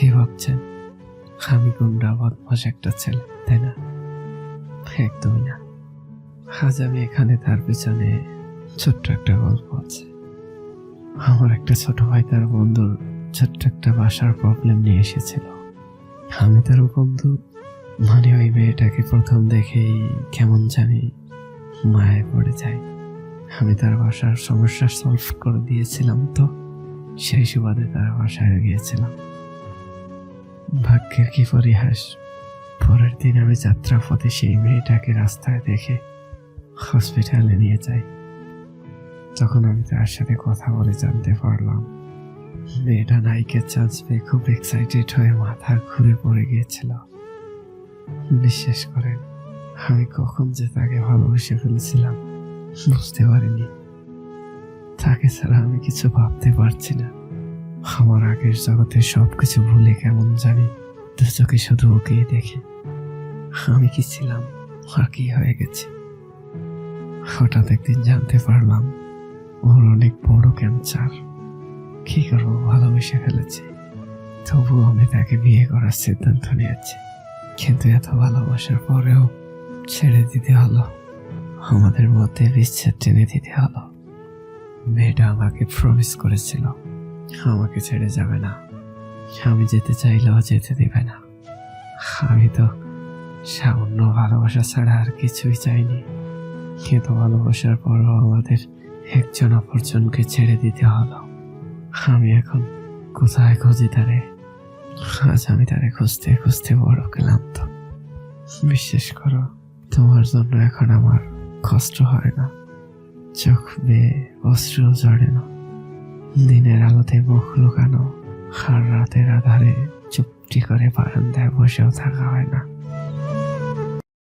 কি ভাবছেন, আমি গুন্ডা বদমাস একটা ছেলে তাই না? একদমই না। আজ আমি এখানে তার পেছনে ছোট্ট একটা গল্প আছে। আমার একটা ছোট ভাই তার বন্ধুর ছোট্ট একটা বাসার প্রবলেম নিয়ে এসেছিল। আমি তার বন্ধু মানে ওই মেয়েটাকে প্রথম দেখেই কেমন জানি মায়ে পড়ে যাই আমি তার বাসার সমস্যা সলভ করে দিয়েছিলাম তো, সেই সুবাদে তার বাসায় গিয়েছিলাম। ভাগ্যের কি পরিহাস? পরের দিন আমি যাত্রা পথে সেই মেয়েটাকে রাস্তায় দেখে হসপিটালে নিয়ে যাই। তখন আমি তার সাথে কথা বলে জানতে পারলাম, মেয়েটা নায়িকের চান্স পেয়ে খুব এক্সাইটেড হয়ে মাথা ঘুরে পড়ে গিয়েছিল। বিশ্বাস করেন, আমি কখন যে তাকে ভালোবেসে ফেলেছিলাম, বুঝতে পারিনি। তাকে ছাড়া আমি কিছু ভাবতে পারছি না। আমার আগের জগতে সবকিছু ভুলে কেমন জানি দু চোখে শুধু ওকেই দেখি। আমি কি ছিলাম, আর কি হয়ে গেছে? হঠাৎ একদিন জানতে পারলাম, ওর অনেক বড় ক্যান্সার কি করব, ভালোবেসে ফেলেছি। তবুও আমি তাকে বিয়ে করার সিদ্ধান্ত নিয়েছি। কিন্তু এত ভালোবাসার পরেও ছেড়ে দিতে হলো। আমাদের মধ্যে বিচ্ছেদ টেনে দিতে হলো। মেয়েটা আমাকে প্রমিস করেছিল। আমাকে ছেড়ে যাবে না। আমি যেতে চাইলেও যেতে দেবে না। আমি তো সামান্য ভালোবাসা ছাড়া আর কিছুই চাইনি। কিন্তু ভালোবাসার পরও আমাদের একজন অপরজনকে ছেড়ে দিতে হলো। আমি এখন কোথায় খুঁজি তারে? আজ আমি তারে খুঁজতে খুঁজতে বড় ক্লান্ত বিশ্বাস করো, তোমার জন্য এখন আমার কষ্ট হয় না। চোখ বেয়ে অস্ত্র জড়ে না। দিনের আলোতে মুখ লুকানো আর রাতের আধারে চুপটি করে বারান্দায় বসেও থাকা হয় না।